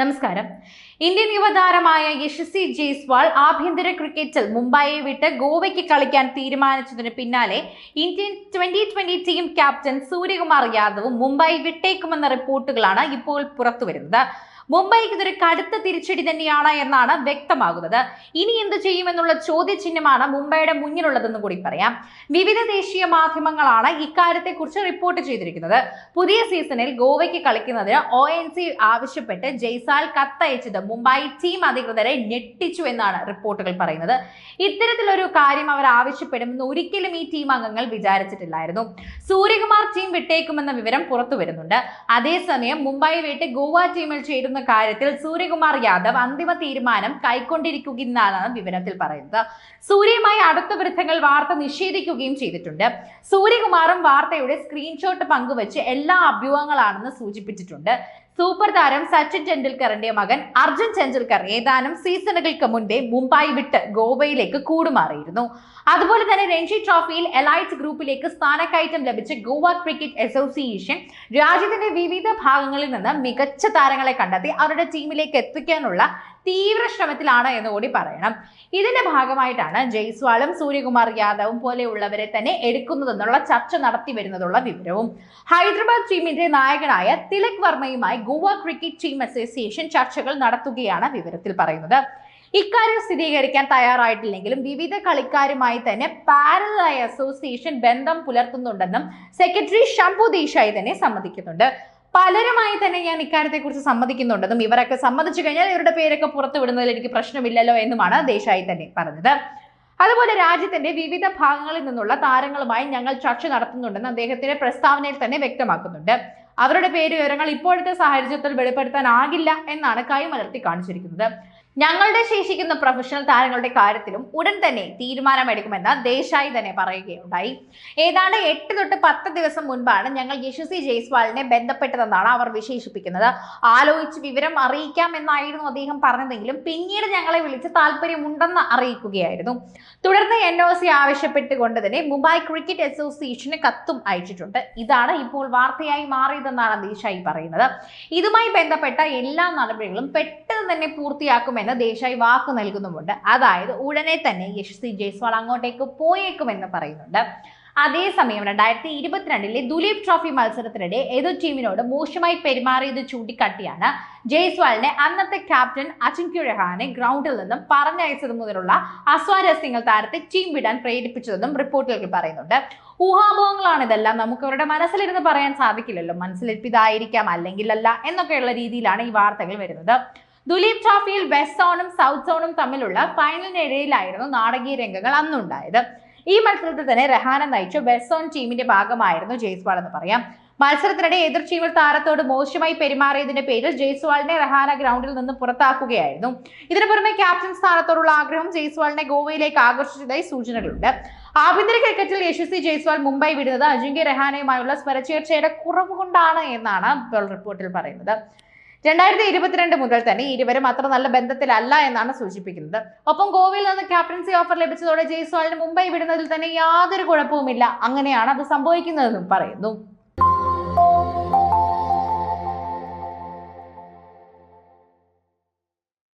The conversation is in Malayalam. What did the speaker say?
നമസ്കാരം. ഇന്ത്യൻ യുവതാരമായ യശസ്വി ജയ്സ്വാൾ ആഭ്യന്തര ക്രിക്കറ്റിൽ മുംബൈയെ വിട്ട് ഗോവയ്ക്ക് കളിക്കാൻ തീരുമാനിച്ചതിന് പിന്നാലെ Indian twenty twenty team captain Suryakumar യാദവും മുംബൈ വിട്ടേക്കുമെന്ന റിപ്പോർട്ടുകളാണ് ഇപ്പോൾ പുറത്തുവരുന്നത്. മുംബൈക്ക് ഇതൊരു കടുത്ത തിരിച്ചടി തന്നെയാണ് എന്നാണ് വ്യക്തമാകുന്നത്. ഇനി എന്ത് ചെയ്യുമെന്നുള്ള ചോദ്യചിഹ്നമാണ് മുംബൈയുടെ മുന്നിലുള്ളതെന്ന് കൂടി പറയാം. വിവിധ ദേശീയ മാധ്യമങ്ങളാണ് ഇക്കാര്യത്തെക്കുറിച്ച് റിപ്പോർട്ട് ചെയ്തിരിക്കുന്നത്. പുതിയ സീസണിൽ ഗോവയ്ക്ക് കളിക്കുന്നതിന് ഒ എൻ സി ആവശ്യപ്പെട്ട് ജയ്സാൽ കത്തയച്ചത് മുംബൈ ടീം അധികൃതരെ ഞെട്ടിച്ചു എന്നാണ് റിപ്പോർട്ടുകൾ പറയുന്നത്. ഇത്തരത്തിലൊരു കാര്യം അവർ ആവശ്യപ്പെടുമെന്ന് ഒരിക്കലും ഈ ടീം അംഗങ്ങൾ വിചാരിച്ചിട്ടില്ലായിരുന്നു. സൂര്യകുമാർ ടീം വിട്ടേക്കുമെന്ന വിവരം പുറത്തു വരുന്നുണ്ട് അതേസമയം മുംബൈ വിട്ട് ഗോവ ടീമിൽ ചേരുന്ന കാര്യത്തിൽ സൂര്യകുമാർ യാദവ് അന്തിമ തീരുമാനം കൈക്കൊണ്ടിരിക്കുകയെന്നാണ് വിവരത്തിൽ പറയുന്നത്. സൂര്യയുമായി അടുത്ത വൃത്തങ്ങൾ വാർത്ത നിഷേധിക്കുകയും ചെയ്തിട്ടുണ്ട്. സൂര്യകുമാറും വാർത്തയുടെ സ്ക്രീൻഷോട്ട് പങ്കുവച്ച് എല്ലാ അഭ്യൂഹങ്ങളാണെന്ന് സൂചിപ്പിച്ചിട്ടുണ്ട്. സൂപ്പർ താരം സച്ചിൻ ടെണ്ടുൽക്കറിന്റെ മകൻ അർജുൻ ടെണ്ടുൽക്കർ ഏതാനും സീസണുകൾക്ക് മുൻപേ മുംബൈ വിട്ട് ഗോവയിലേക്ക് കൂടുമാറിയിരുന്നു. അതുപോലെ തന്നെ രഞ്ജി ട്രോഫിയിൽ എലൈറ്റ് ഗ്രൂപ്പിലേക്ക് സ്ഥാനക്കയറ്റം ലഭിച്ച ഗോവ ക്രിക്കറ്റ് അസോസിയേഷൻ രാജ്യത്തിന്റെ വിവിധ ഭാഗങ്ങളിൽ നിന്ന് മികച്ച താരങ്ങളെ കണ്ടെത്തി അവരുടെ ടീമിലേക്ക് എത്തിക്കാനുള്ള തീവ്ര ശ്രമത്തിലാണ് എന്ന് കൂടി പറയണം. ഇതിന്റെ ഭാഗമായിട്ടാണ് ജയ്സ്വാളും സൂര്യകുമാർ യാദവും പോലെയുള്ളവരെ തന്നെ എടുക്കുന്നതെന്നുള്ള ചർച്ച നടത്തി വരുന്നതുള്ള വിവരവും. ഹൈദരാബാദ് ടീമിന്റെ നായകനായ തിലക് വർമ്മയുമായി ഗോവ ക്രിക്കറ്റ് ടീം അസോസിയേഷൻ ചർച്ചകൾ നടത്തുകയാണ് വിവരത്തിൽ പറയുന്നത്. ഇക്കാര്യം സ്ഥിരീകരിക്കാൻ തയ്യാറായിട്ടില്ലെങ്കിലും വിവിധ കളിക്കാരുമായി തന്നെ പാരലായ അസോസിയേഷൻ ബന്ധം പുലർത്തുന്നുണ്ടെന്നും സെക്രട്ടറി ശംഭു ദേശായി തന്നെ സമ്മതിക്കുന്നുണ്ട്. പലരുമായി തന്നെ ഞാൻ ഇക്കാര്യത്തെക്കുറിച്ച് സമ്മതിക്കുന്നുണ്ടെന്നും ഇവരൊക്കെ സമ്മതിച്ചു കഴിഞ്ഞാൽ ഇവരുടെ പേരൊക്കെ പുറത്തു വിടുന്നതിൽ എനിക്ക് പ്രശ്നമില്ലല്ലോ എന്നുമാണ് ദേശായി തന്നെ പറഞ്ഞത്. അതുപോലെ രാജ്യത്തിന്റെ വിവിധ ഭാഗങ്ങളിൽ നിന്നുള്ള താരങ്ങളുമായി ഞങ്ങൾ ചർച്ച നടത്തുന്നുണ്ടെന്ന് അദ്ദേഹത്തിന്റെ പ്രസ്താവനയിൽ തന്നെ വ്യക്തമാക്കുന്നുണ്ട്. അവരുടെ പേര് വിവരങ്ങൾ ഇപ്പോഴത്തെ സാഹചര്യത്തിൽ വെളിപ്പെടുത്താനാകില്ല എന്നാണ് കൈമലർത്തി കാണിച്ചിരിക്കുന്നത്. ഞങ്ങളുടെ ശേഷിക്കുന്ന പ്രൊഫഷണൽ താരങ്ങളുടെ കാര്യത്തിലും ഉടൻ തന്നെ തീരുമാനമെടുക്കുമെന്ന് ദേശായി തന്നെ പറയുകയുണ്ടായി. ഏതാണ്ട് എട്ട് തൊട്ട് പത്ത് ദിവസം മുൻപാണ് ഞങ്ങൾ യശസ്വി ജയ്സ്വാളിനെ ബന്ധപ്പെട്ടതെന്നാണ് അവർ വിശേഷിപ്പിക്കുന്നത്. ആലോചിച്ച് വിവരം അറിയിക്കാം എന്നായിരുന്നു അദ്ദേഹം പറഞ്ഞതെങ്കിലും പിന്നീട് ഞങ്ങളെ വിളിച്ച് താല്പര്യമുണ്ടെന്ന് അറിയിക്കുകയായിരുന്നു. തുടർന്ന് എൻ ഒ സി ആവശ്യപ്പെട്ടുകൊണ്ട് തന്നെ മുംബൈ ക്രിക്കറ്റ് അസോസിയേഷന് കത്തും അയച്ചിട്ടുണ്ട്. ഇതാണ് ഇപ്പോൾ വാർത്തയായി മാറിയതെന്നാണ് ദേശായി പറയുന്നത്. ഇതുമായി ബന്ധപ്പെട്ട എല്ലാ നടപടികളും പെട്ടെന്ന് തന്നെ പൂർത്തിയാക്കുമെന്ന് ദേശായി വാക്കു നൽകുന്നുമുണ്ട്. അതായത് ഉടനെ തന്നെ യശസ്വി ജയ്സ്വാൾ അങ്ങോട്ടേക്ക് പോയേക്കുമെന്ന് പറയുന്നുണ്ട്. അതേസമയം രണ്ടായിരത്തി ഇരുപത്തിരണ്ടിലെ ദുലീപ് ട്രോഫി മത്സരത്തിനിടെ എതിർ ടീമിനോട് മോശമായി പെരുമാറിയത് ചൂണ്ടിക്കാട്ടിയാണ് ജയ്സ്വാളിനെ അന്നത്തെ ക്യാപ്റ്റൻ അജിങ്ക്യ രഹാനെ ഗ്രൗണ്ടിൽ നിന്നും പറഞ്ഞയച്ചത് മുതലുള്ള അസ്വാരസ്യങ്ങൾ താരത്തെ ടീം വിടാൻ പ്രേരിപ്പിച്ചതെന്നും റിപ്പോർട്ടുകൾ പറയുന്നുണ്ട്. ഊഹാപോഹങ്ങളാണ് ഇതെല്ലാം. നമുക്ക് അവരുടെ മനസ്സിലിരുന്ന് പറയാൻ സാധിക്കില്ലല്ലോ. മനസ്സിലിരിപ്പിതായിരിക്കാം അല്ലെങ്കിൽ അല്ല എന്നൊക്കെയുള്ള രീതിയിലാണ് ഈ വാർത്തകൾ വരുന്നത്. ദുലീപ് ട്രോഫിയിൽ വെസ്റ്റ് സോണും സൗത്ത് സോണും തമ്മിലുള്ള ഫൈനലിനിടയിലായിരുന്നു നാടകീയ രംഗങ്ങൾ അന്നുണ്ടായത്. ഈ മത്സരത്തിൽ തന്നെ റഹാന നയിച്ച. വെസ്റ്റ് സോൺ ടീമിന്റെ ഭാഗമായിരുന്നു ജയ്സ്വാൾ എന്ന് പറയാം. മത്സരത്തിനിടെ എതിർ ടീമിൽ താരത്തോട് മോശമായി പെരുമാറിയതിന്റെ പേരിൽ ജയ്സ്വാളിനെ റഹാന ഗ്രൗണ്ടിൽ നിന്ന് പുറത്താക്കുകയായിരുന്നു. ഇതിനു പുറമെ ക്യാപ്റ്റൻ സ്ഥാനത്തോടുള്ള ആഗ്രഹം ജയ്സ്വാളിനെ ഗോവയിലേക്ക് ആകർഷിച്ചതായി സൂചനകളുണ്ട്. ആഭ്യന്തര ക്രിക്കറ്റിൽ യശസ്വി ജയ്സ്വാൾ മുംബൈ വിടുന്നത് അജിങ്ക്യ രഹാനയുമായുള്ള സ്വരച്ചേർച്ചയുടെ കുറവ് കൊണ്ടാണ് എന്നാണ് റിപ്പോർട്ടിൽ പറയുന്നത്. രണ്ടായിരത്തി ഇരുപത്തിരണ്ട് മുതൽ തന്നെ ഇരുവരും അത്ര നല്ല ബന്ധത്തിലല്ല എന്നാണ് സൂചിപ്പിക്കുന്നത്. ഒപ്പം ഗോവയിൽ നിന്ന് ക്യാപ്റ്റൻസി ഓഫർ ലഭിച്ചതോടെ ജയ്സ്വാളിന് മുംബൈ വിടുന്നതിൽ തന്നെ യാതൊരു കുഴപ്പവുമില്ല. അങ്ങനെയാണ് അത് സംഭവിക്കുന്നതെന്നും പറയുന്നു.